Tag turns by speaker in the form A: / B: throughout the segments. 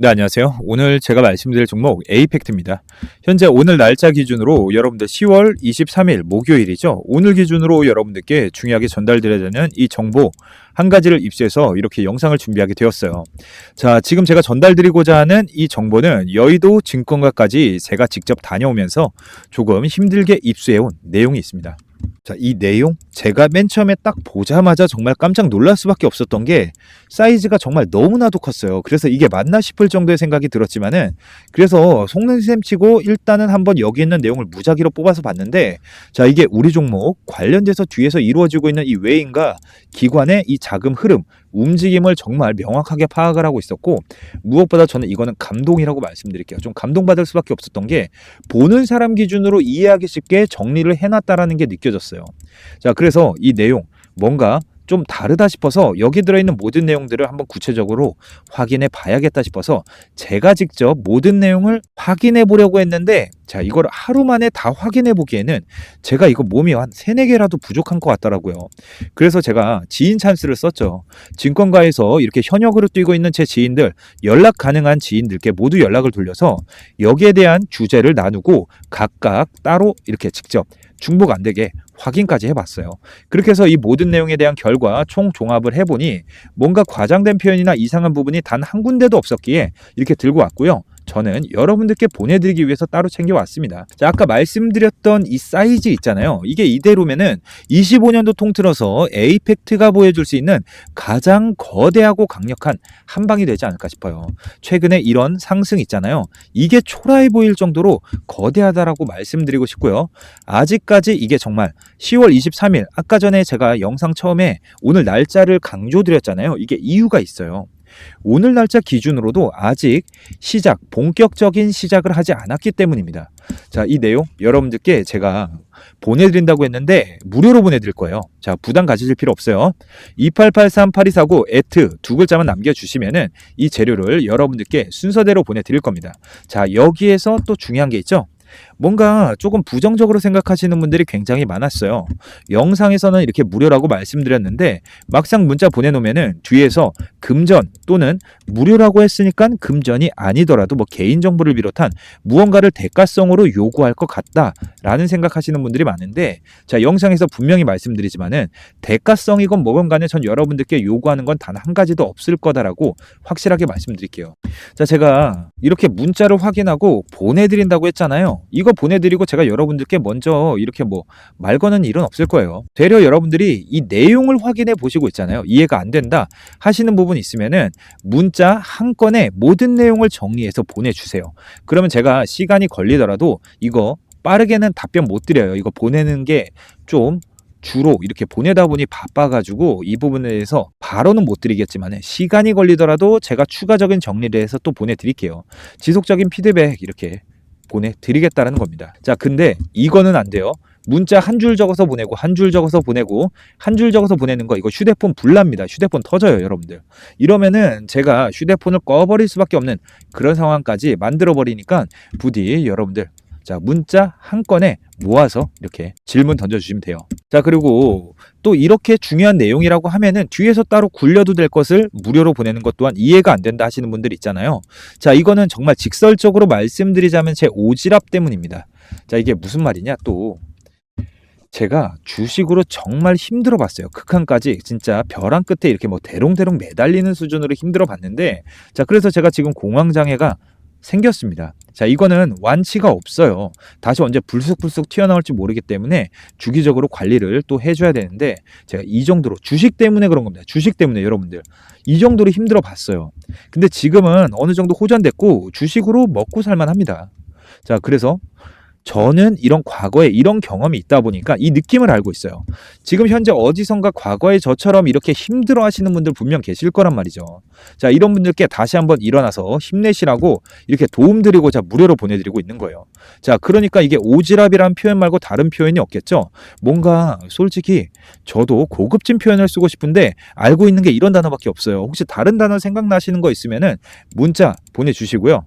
A: 네, 안녕하세요. 오늘 제가 말씀드릴 종목 에이펙트입니다. 현재 오늘 날짜 기준으로 여러분들 10월 23일 목요일이죠. 오늘 기준으로 여러분들께 중요하게 전달드려야 되는 이 정보 한 가지를 입수해서 이렇게 영상을 준비하게 되었어요. 자, 지금 제가 전달드리고자 하는 이 정보는 여의도 증권가까지 제가 직접 다녀오면서 조금 힘들게 입수해온 내용이 있습니다. 자, 이 내용 제가 맨 처음에 딱 보자마자 정말 깜짝 놀랄 수밖에 없었던 게 사이즈가 정말 너무나도 컸어요. 그래서 이게 맞나 싶을 정도의 생각이 들었지만은 그래서 속는 셈 치고 일단은 한번 여기 있는 내용을 무작위로 뽑아서 봤는데 자, 이게 우리 종목 관련돼서 뒤에서 이루어지고 있는 이 외인과 기관의 이 자금 흐름, 움직임을 정말 명확하게 파악을 하고 있었고 무엇보다 저는 이거는 감동이라고 말씀드릴게요. 좀 감동받을 수밖에 없었던 게 보는 사람 기준으로 이해하기 쉽게 정리를 해놨다라는 게 느껴졌어요. 자, 그래서 이 내용 뭔가 좀 다르다 싶어서 여기 들어있는 모든 내용들을 한번 구체적으로 확인해 봐야겠다 싶어서 제가 직접 모든 내용을 확인해 보려고 했는데 자 이걸 하루 만에 다 확인해 보기에는 제가 이거 몸이 한 세네 개라도 부족한 것 같더라고요. 그래서 제가 지인 찬스를 썼죠. 증권가에서 이렇게 현역으로 뛰고 있는 제 지인들 연락 가능한 지인들께 모두 연락을 돌려서 여기에 대한 주제를 나누고 각각 따로 이렇게 직접 중복 안 되게 확인까지 해봤어요. 그렇게 해서 이 모든 내용에 대한 결과 총 종합을 해보니 뭔가 과장된 표현이나 이상한 부분이 단 한 군데도 없었기에 이렇게 들고 왔고요. 저는 여러분들께 보내드리기 위해서 따로 챙겨왔습니다. 자, 아까 말씀드렸던 이 사이즈 있잖아요. 이게 이대로면은 25년도 통틀어서 에이펙트가 보여줄 수 있는 가장 거대하고 강력한 한 방이 되지 않을까 싶어요. 최근에 이런 상승 있잖아요. 이게 초라해 보일 정도로 거대하다라고 말씀드리고 싶고요. 아직까지 이게 정말 10월 23일 아까 전에 제가 영상 처음에 오늘 날짜를 강조드렸잖아요. 이게 이유가 있어요. 오늘 날짜 기준으로도 아직 시작, 본격적인 시작을 하지 않았기 때문입니다. 자, 이 내용 여러분들께 제가 보내드린다고 했는데 무료로 보내드릴 거예요. 자, 부담 가지실 필요 없어요. 2883-8249 에트 두 글자만 남겨주시면은 이 재료를 여러분들께 순서대로 보내드릴 겁니다. 자, 여기에서 또 중요한 게 있죠. 뭔가 조금 부정적으로 생각하시는 분들이 굉장히 많았어요. 영상에서는 이렇게 무료라고 말씀드렸는데 막상 문자 보내놓으면은 뒤에서 금전 또는 무료라고 했으니까 금전이 아니더라도 뭐 개인정보를 비롯한 무언가를 대가성으로 요구할 것 같다라는 생각하시는 분들이 많은데 자 영상에서 분명히 말씀드리지만은 대가성이건 뭐건 간에 전 여러분들께 요구하는 건 단 한 가지도 없을 거다라고 확실하게 말씀드릴게요. 자 제가 이렇게 문자를 확인하고 보내드린다고 했잖아요. 이거 보내드리고 제가 여러분들께 먼저 이렇게 뭐 말 거는 일은 없을 거예요. 되려 여러분들이 이 내용을 확인해 보시고 있잖아요. 이해가 안 된다 하시는 부분 있으면은 문자 한 건에 모든 내용을 정리해서 보내주세요. 그러면 제가 시간이 걸리더라도 이거 빠르게는 답변 못 드려요. 이거 보내는 게좀 주로 이렇게 보내다 보니 바빠가지고 이 부분에 대해서 바로는 못 드리겠지만 시간이 걸리더라도 제가 추가적인 정리를 해서 또 보내드릴게요. 지속적인 피드백 이렇게 보내드리겠다라는 겁니다. 자, 근데 이거는 안 돼요. 문자 한 줄 적어서 보내고 한 줄 적어서 보내고 한 줄 적어서 보내는 거 이거 휴대폰 불납니다. 휴대폰 터져요, 여러분들. 이러면은 제가 휴대폰을 꺼버릴 수밖에 없는 그런 상황까지 만들어 버리니까 부디 여러분들 자, 문자 한 건에 모아서 이렇게 질문 던져주시면 돼요. 자, 그리고 또 이렇게 중요한 내용이라고 하면은 뒤에서 따로 굴려도 될 것을 무료로 보내는 것 또한 이해가 안 된다 하시는 분들 있잖아요. 자, 이거는 정말 직설적으로 말씀드리자면 제 오지랖 때문입니다. 자, 이게 무슨 말이냐 또. 제가 주식으로 정말 힘들어 봤어요. 극한까지 진짜 벼랑 끝에 이렇게 뭐 대롱대롱 매달리는 수준으로 힘들어 봤는데 자, 그래서 제가 지금 공황장애가 생겼습니다. 자, 이거는 완치가 없어요. 다시 언제 불쑥불쑥 튀어나올지 모르기 때문에 주기적으로 관리를 또 해줘야 되는데 제가 이 정도로 주식 때문에 그런 겁니다. 주식 때문에 여러분들 이 정도로 힘들어 봤어요. 근데 지금은 어느 정도 호전됐고 주식으로 먹고 살만 합니다. 자, 그래서 저는 이런 과거에 이런 경험이 있다 보니까 이 느낌을 알고 있어요. 지금 현재 어디선가 과거에 저처럼 이렇게 힘들어 하시는 분들 분명 계실 거란 말이죠. 자, 이런 분들께 다시 한번 일어나서 힘내시라고 이렇게 도움드리고자 무료로 보내드리고 있는 거예요. 자, 그러니까 이게 오지랖이란 표현 말고 다른 표현이 없겠죠? 뭔가 솔직히 저도 고급진 표현을 쓰고 싶은데 알고 있는 게 이런 단어밖에 없어요. 혹시 다른 단어 생각나시는 거 있으면은 문자 보내주시고요.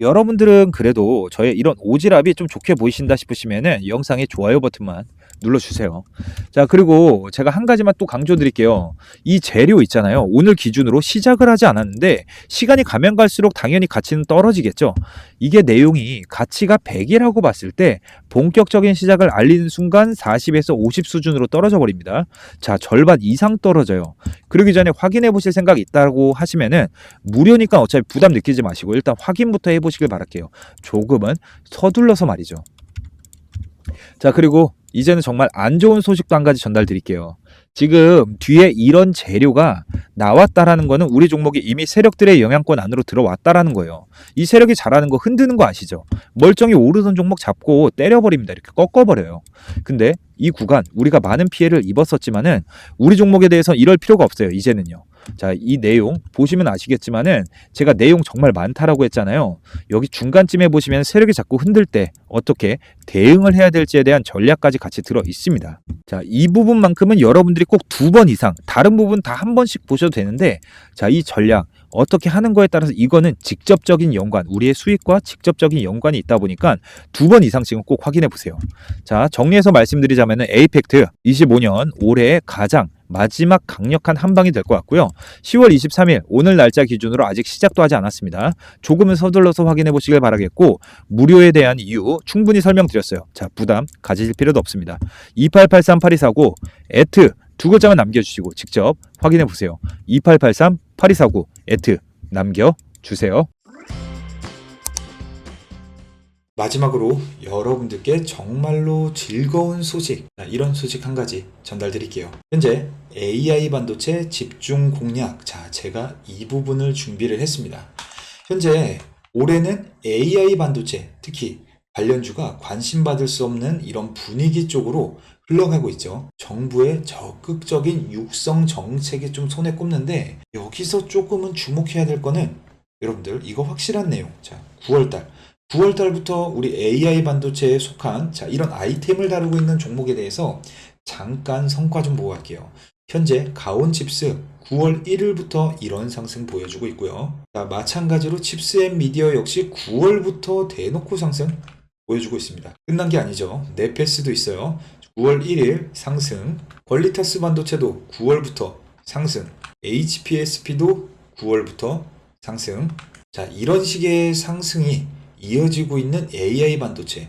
A: 여러분들은 그래도 저의 이런 오지랖이 좀 좋게 보이신다 싶으시면은 영상에 좋아요 버튼만 눌러주세요. 자, 그리고 제가 한 가지만 또 강조드릴게요. 이 재료 있잖아요. 오늘 기준으로 시작을 하지 않았는데 시간이 가면 갈수록 당연히 가치는 떨어지겠죠. 이게 내용이 가치가 100이라고 봤을 때 본격적인 시작을 알리는 순간 40에서 50 수준으로 떨어져 버립니다. 자, 절반 이상 떨어져요. 그러기 전에 확인해 보실 생각 있다고 하시면은 무료니까 어차피 부담 느끼지 마시고 일단 확인부터 해 보시길 바랄게요. 조금은 서둘러서 말이죠. 자, 그리고 이제는 정말 안 좋은 소식도 한 가지 전달 드릴게요. 지금 뒤에 이런 재료가 나왔다라는 거는 우리 종목이 이미 세력들의 영향권 안으로 들어왔다라는 거예요. 이 세력이 잘하는 거 흔드는 거 아시죠? 멀쩡히 오르던 종목 잡고 때려버립니다. 이렇게 꺾어버려요. 근데 이 구간 우리가 많은 피해를 입었었지만은 우리 종목에 대해서 이럴 필요가 없어요. 이제는요. 자, 이 내용 보시면 아시겠지만은 제가 내용 정말 많다라고 했잖아요. 여기 중간쯤에 보시면 세력이 자꾸 흔들 때 어떻게 대응을 해야 될지에 대한 전략까지 같이 들어 있습니다. 자, 이 부분만큼은 여러분들이 꼭 두 번 이상, 다른 부분 다 한 번씩 보셔도 되는데, 자, 이 전략, 어떻게 하는 거에 따라서 이거는 직접적인 연관, 우리의 수익과 직접적인 연관이 있다 보니까 두 번 이상씩은 꼭 확인해 보세요. 자, 정리해서 말씀드리자면은 에이펙트 25년 올해의 가장 마지막 강력한 한 방이 될 것 같고요. 10월 23일 오늘 날짜 기준으로 아직 시작도 하지 않았습니다. 조금은 서둘러서 확인해 보시길 바라겠고 무료에 대한 이유 충분히 설명드렸어요. 자, 부담 가지실 필요도 없습니다. 2883-8249 에트 두 글자만 남겨주시고 직접 확인해 보세요. 2883-8249 에트 남겨주세요. 마지막으로 여러분들께 정말로 즐거운 소식, 자, 이런 소식 한 가지 전달드릴게요. 현재 AI 반도체 집중 공략, 자, 제가 이 부분을 준비를 했습니다. 현재 올해는 AI 반도체, 특히 관련주가 관심받을 수 없는 이런 분위기 쪽으로 흘러가고 있죠. 정부의 적극적인 육성 정책이 좀 손에 꼽는데 여기서 조금은 주목해야 될 거는 여러분들 이거 확실한 내용. 자, 9월달 9월 달부터 우리 AI 반도체에 속한 자, 이런 아이템을 다루고 있는 종목에 대해서 잠깐 성과 좀 보고 갈게요. 현재 가온 칩스 9월 1일부터 이런 상승 보여주고 있고요. 자, 마찬가지로 칩스 앤 미디어 역시 9월부터 대놓고 상승 보여주고 있습니다. 끝난 게 아니죠. 네페스도 있어요. 9월 1일 상승. 퀄리타스 반도체도 9월부터 상승. HPSP도 9월부터 상승. 자, 이런 식의 상승이 이어지고 있는 AI 반도체.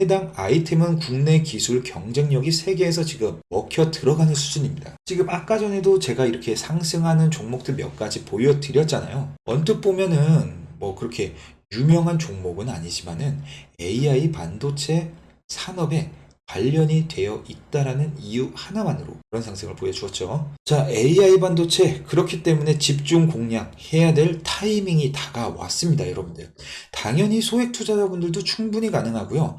A: 해당 아이템은 국내 기술 경쟁력이 세계에서 지금 먹혀 들어가는 수준입니다. 지금 아까 전에도 제가 이렇게 상승하는 종목들 몇 가지 보여드렸잖아요. 언뜻 보면은 뭐 그렇게 유명한 종목은 아니지만은 AI 반도체 산업에 관련이 되어 있다라는 이유 하나만으로 그런 상승을 보여주었죠. 자, AI 반도체 그렇기 때문에 집중 공략해야 될 타이밍이 다가왔습니다, 여러분들. 당연히 소액 투자자분들도 충분히 가능하고요.